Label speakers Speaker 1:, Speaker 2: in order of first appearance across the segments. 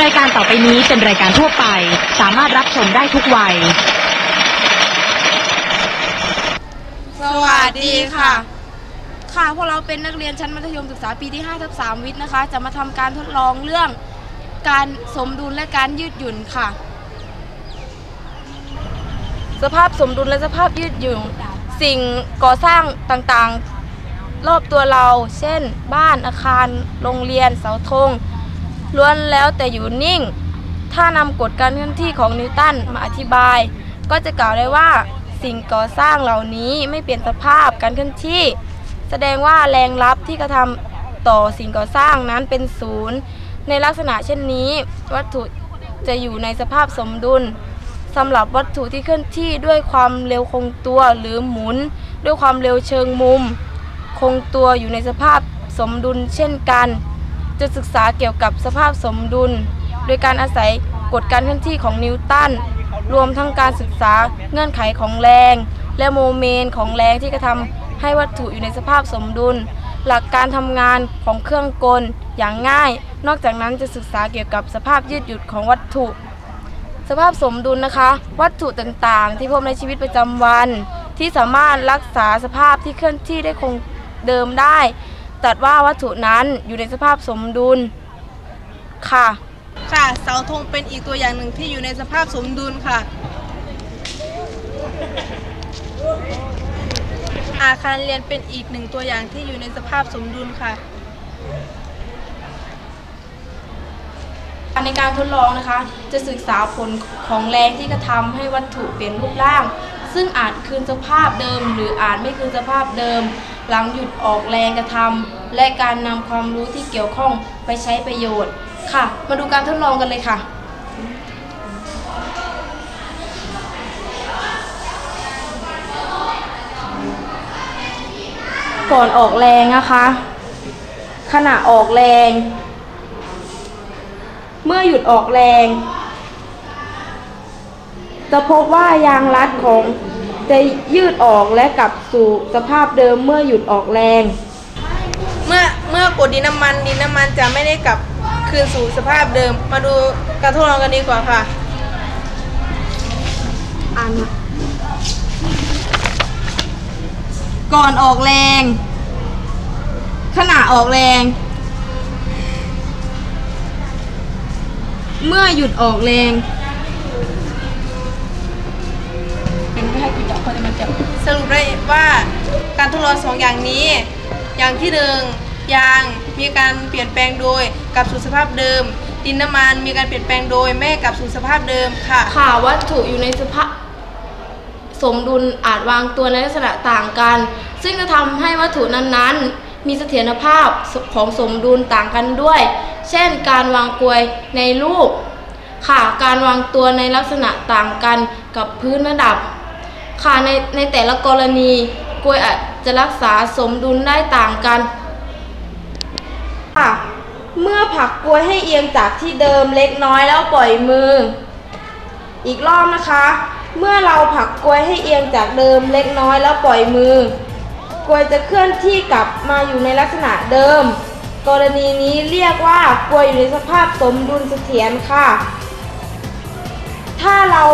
Speaker 1: รายการต่อไปนี้เป็นรายการทั่วไป สามารถรับชมได้ทุกวัย
Speaker 2: สวัสดีค่ะ ค่ะพวกเราเป็นนักเรียนชั้นมัธยมศึกษาปีที่5ทับ3วิทย์นะคะ จะมาทำการทดลองเรื่องการสมดุลและการยืดหยุ่นค่ะ สภาพสมดุลและสภาพยืดหยุ่นสิ่งก่อสร้างต่างๆ รอบตัวเรา เช่น บ้านอาคาร โรงเรียนเสาธงล้วนแล้วแต่อยู่นิ่ง ถ้านำกฎการเคลื่อนที่ของนิวตันมาอธิบาย ก็จะกล่าวได้ว่าสิ่งก่อสร้างเหล่านี้ไม่เปลี่ยนสภาพการเคลื่อนที่ แสดงว่าแรงรับที่กระทำต่อสิ่งก่อสร้างนั้นเป็นศูนย์ ในลักษณะเช่นนี้ วัตถุจะอยู่ในสภาพสมดุลสำหรับวัตถุที่เคลื่อนที่ด้วยความเร็วคงตัวหรือหมุน ด้วยความเร็วเชิงมุม คงตัวอยู่ในสภาพสมดุลเช่นกัน จะศึกษาเกี่ยวกับสภาพสมดุล โดยการอาศัยกฎการเคลื่อนที่ของนิวตันรวมทั้งการศึกษาเงื่อนไขของแรง และโมเมนต์ของแรงที่กระทำให้วัตถุอยู่ในสภาพสมดุล หลักการทำงานของเครื่องกลอย่างง่าย นอกจากนั้นจะศึกษาเกี่ยวกับสภาพยืดหยุ่นของวัตถุ สภาพสมดุลนะคะ วัตถุต่างๆ ที่พบในชีวิตประจำวัน ที่สามารถรักษาสภาพที่เคลื่อนที่ได้คง เดิมได้ ตัดว่าวัตถุนั้นอยู่ในสภาพสมดุลค่ะ
Speaker 3: ค่ะ เสาธงเป็นอีกตัวอย่างหนึ่งที่อยู่ในสภาพสมดุลค่ะ อาคารเรียนเป็นอีกหนึ่งตัวอย่างที่อยู่ในสภาพสมดุลค่ะ
Speaker 2: ในการทดลองนะคะ จะศึกษาผลของแรงที่กระทำให้วัตถุเปลี่ยนรูปร่าง ซึ่งอาจคืนสภาพเดิม หรืออาจไม่คืนสภาพเดิม หลังหยุดออกแรงกระทำและการนำความรู้ที่เกี่ยวข้องไปใช้ประโยชน์ค่ะ มาดูการทดลองกันเลยค่ะก่อนออกแรงนะคะ ขณะออกแรง เมื่อหยุดออกแรง จะพบว่ายางรัดของ จะยืดออกและกลับสู่สภาพเดิมเมื่อหยุดออกแรง
Speaker 3: เมื่อเมื่อกดดินน้ำมันดินน้ำมันจะไม่ได้กลับคืนสู่สภาพเดิม มาดูการทดลองกันดีกว่าค่ะ
Speaker 2: อ่านก่อนออกแรง ขณะออกแรง เมื่อหยุดออกแรง
Speaker 3: ว่าการทดลองสองอย่างนี้ อย่างที่หนึ่งยางมีการเปลี่ยนแปลงโดยกลับสู่สภาพเดิม ดินน้ำมันมีการเปลี่ยนแปลงโดยไม่กลับสู่สภาพเดิมค่ะ
Speaker 2: ค่ะวัตถุอยู่ในสภาพสมดุลอาจวางตัวในลักษณะต่างกัน ซึ่งจะทำให้วัตถุนั้นๆ มีเสถียรภาพของสมดุลต่างกันด้วย เช่น การวางกลวยในรูป ค่ะ การวางตัวในลักษณะต่างกันกับพื้นระดับ ค่ะในในแต่ละกรณีกลวยอาจจะรักษาสมดุลได้ต่างกันค่ะเมื่อผลักกลวยให้เอียงจากที่เดิมเล็กน้อยแล้วปล่อยมือ อีกรอบนะคะ เมื่อเราผลักกลวยให้เอียงจากเดิมเล็กน้อยแล้วปล่อยมือกลวยจะเคลื่อนที่กลับมาอยู่ในลักษณะเดิม กรณีนี้เรียกว่ากลวยอยู่ในสภาพสมดุลเสถียรค่ะ ถ้าเรา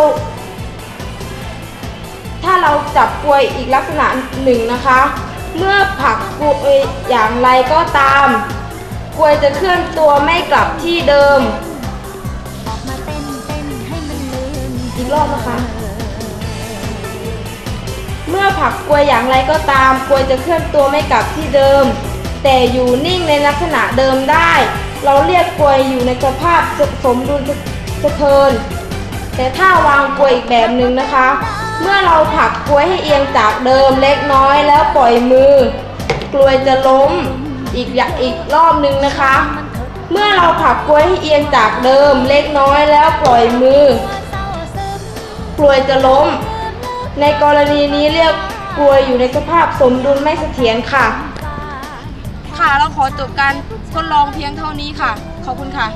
Speaker 2: ถ้าเราจับกลวยอีกลักษณะหนึ่งนะคะ เมื่อผักกลวยอย่างไรก็ตาม กลวยจะเคลื่อนตัวไม่กลับที่เดิม อีกรอบนะคะ เมื่อผักกลวยอย่างไรก็ตาม กลวยจะเคลื่อนตัวไม่กลับที่เดิม แต่อยู่นิ่งในลักษณะเดิมได้ เราเรียกกลวยอยู่ในสภาพสมดุลสะเทินแต่ถ้าวางกลวยอีกแบบหนึ่งนะคะ เมื่อเราผลักกลวยให้เอียงจากเดิมเล็กน้อยแล้วปล่อยมือกลวยจะล้มอีกอย่างอีกรอบหนึ่งนะคะ เมื่อเราผลักกลวยให้เอียงจากเดิมเล็กน้อยแล้วปล่อยมือกลวยจะล้ม ในกรณีนี้เรียกกลวยอยู่ในสภาพสมดุลไม่เสถียรค่ะ ค่ะเราขอจบการทดลองเพียงเท่านี้ค่ะ ขอบคุณค่ะ